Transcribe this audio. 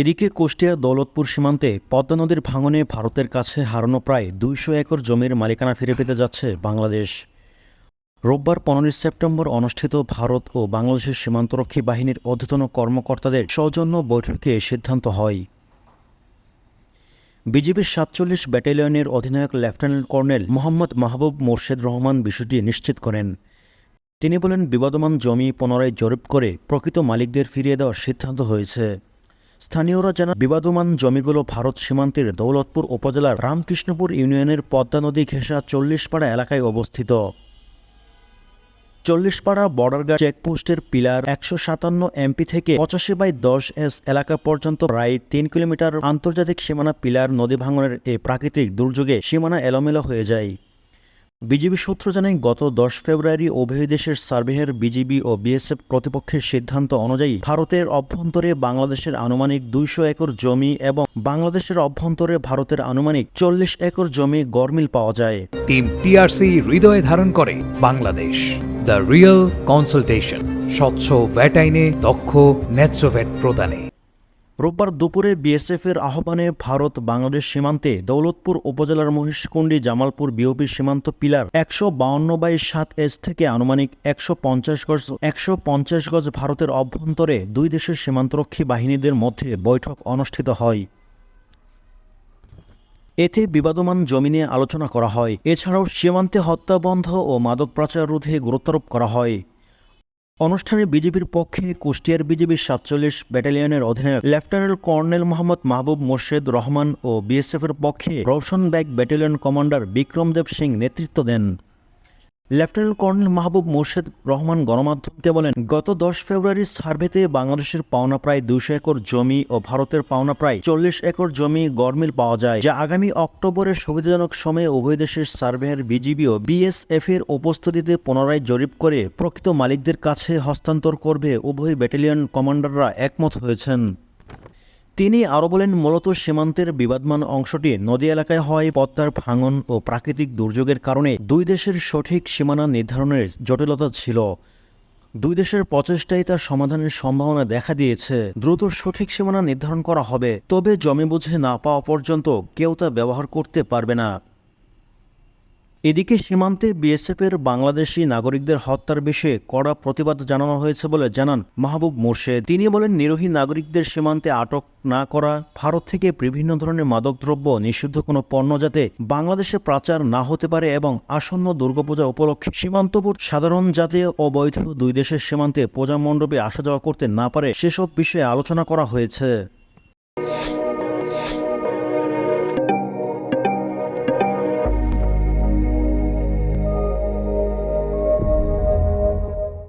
এদিকে কুষ্টিয়ার দৌলতপুর সীমান্তে পদ্মা নদীর ভাঙনে ভারতের কাছে হারানো প্রায় দুইশো একর জমির মালিকানা ফিরে পেতে যাচ্ছে বাংলাদেশ। রোববার পনেরোই সেপ্টেম্বর অনুষ্ঠিত ভারত ও বাংলাদেশের সীমান্তরক্ষী বাহিনীর অধ্যতন কর্মকর্তাদের সৌজন্য বৈঠকে সিদ্ধান্ত হয়। বিজিবির সাতচল্লিশ ব্যাটালিয়নের অধিনায়ক লেফটেন্যান্ট কর্নেল মোহাম্মদ মাহবুব মোর্শেদ রহমান বিষয়টি নিশ্চিত করেন। তিনি বলেন, বিবাদমান জমি পুনরায় জরিপ করে প্রকৃত মালিকদের ফিরিয়ে দেওয়ার সিদ্ধান্ত হয়েছে। স্থানীয়রা জানান, বিবাদমান জমিগুলো ভারত সীমান্তের দৌলতপুর উপজেলার রামকৃষ্ণপুর ইউনিয়নের পদ্মা নদী ঘেঁষা চল্লিশপাড়া এলাকায় অবস্থিত। চল্লিশপাড়া বর্ডার গার্ড চেকপোস্টের পিলার একশো সাতান্ন এমপি থেকে পঁচাশি বাই দশ এস এলাকা পর্যন্ত প্রায় তিন কিলোমিটার আন্তর্জাতিক সীমানা পিলার নদী ভাঙনের এই প্রাকৃতিক দুর্যোগে সীমানা এলোমেলো হয়ে যায়। বিজিবি সূত্র জানায়, গত দশ ফেব্রুয়ারি উভয় দেশের সার্ভেহের বিজিবি ও বিএসএফ কর্তৃপক্ষের সিদ্ধান্ত অনুযায়ী ভারতের অভ্যন্তরে বাংলাদেশের আনুমানিক দুইশো একর জমি এবং বাংলাদেশের অভ্যন্তরে ভারতের আনুমানিক চল্লিশ একর জমি গরমিল পাওয়া যায়। টিম টিআরসি হৃদয়ে ধারণ করে বাংলাদেশ। দ্য রিয়েল কনসালটেশন, স্বচ্ছ ভ্যাট আইনে দক্ষ ন্যায্য ভ্যাট প্রদানে। রোববার দুপুরে বিএসএফের আহ্বানে ভারত বাংলাদেশ সীমান্তে দৌলতপুর উপজেলার মহিষকুণ্ডি জামালপুর বিওপির সীমান্ত পিলার একশো বাউন্ন বাই সাত এস থেকে আনুমানিক একশো পঞ্চাশ গজ, একশো পঞ্চাশ গজ ভারতের অভ্যন্তরে দুই দেশের সীমান্তরক্ষী বাহিনীদের মধ্যে বৈঠক অনুষ্ঠিত হয়। এতে বিবাদমান জমি নিয়ে আলোচনা করা হয়। এছাড়াও সীমান্তে হত্যা বন্ধ ও মাদক পাচার রোধে গুরুত্বারোপ করা হয়। অনুষ্ঠানে বিজেপির পক্ষে কুষ্টিয়ার বিজেপি সাতচল্লিশ ব্যাটালিয়নের অধিনায়ক লেফটেন্যান্ট কর্নেল মোহাম্মদ মাহবুব মোর্শেদ রহমান ও বিএসএফের পক্ষে Roshan bag battalion commander Bikramdev Singh নেতৃত্ব দেন। লেফটেন্যান্ট কর্নেল মাহবুব মোর্শেদ রহমান গণমাধ্যমকে বলেন, গত দশ ফেব্রুয়ারি সার্ভেতে বাংলাদেশের পাওনা প্রায় দুশো একর জমি ও ভারতের পাওনা প্রায় চল্লিশ একর জমি গরমিল পাওয়া যায়, যা আগামী অক্টোবরের সুবিধাজনক সময়ে উভয় দেশের সার্ভের বিজিবি ও বিএসএফ এর উপস্থিতিতে পুনরায় জরিপ করে প্রকৃত মালিকদের কাছে হস্তান্তর করবে উভয় ব্যাটালিয়ন কমান্ডাররা একমত হয়েছেন। তিনি আরও বলেন, মূলত সীমান্তের বিবাদমান অংশটি নদী এলাকায় হয় পদ্মার ভাঙন ও প্রাকৃতিক দুর্যোগের কারণে দুই দেশের সঠিক সীমানা নির্ধারণের জটিলতা ছিল। দুই দেশের প্রচেষ্টাই তার সমাধানের সম্ভাবনা দেখা দিয়েছে। দ্রুত সঠিক সীমানা নির্ধারণ করা হবে, তবে জমি বুঝে না পাওয়া পর্যন্ত কেউ তা ব্যবহার করতে পারবে না। এদিকে সীমান্তে বিএসএফের বাংলাদেশি নাগরিকদের হত্যার বিষয়ে কড়া প্রতিবাদ জানানো হয়েছে বলে জানান মাহবুব মোর্শেদ। তিনি বলেন, নিরোহী নাগরিকদের সীমান্তে আটক না করা ভারত থেকে বিভিন্ন ধরনের মাদকদ্রব্য, নিষিদ্ধ কোনো পণ্য যাতে বাংলাদেশে পাচার না হতে পারে এবং আসন্ন দুর্গাপূজা উপলক্ষে সীমান্তবর্তী সাধারণ যাতে অবৈধ দুই দেশের সীমান্তে পূজা মণ্ডপে আসা যাওয়া করতে না পারে, সেসব বিষয়ে আলোচনা করা হয়েছে।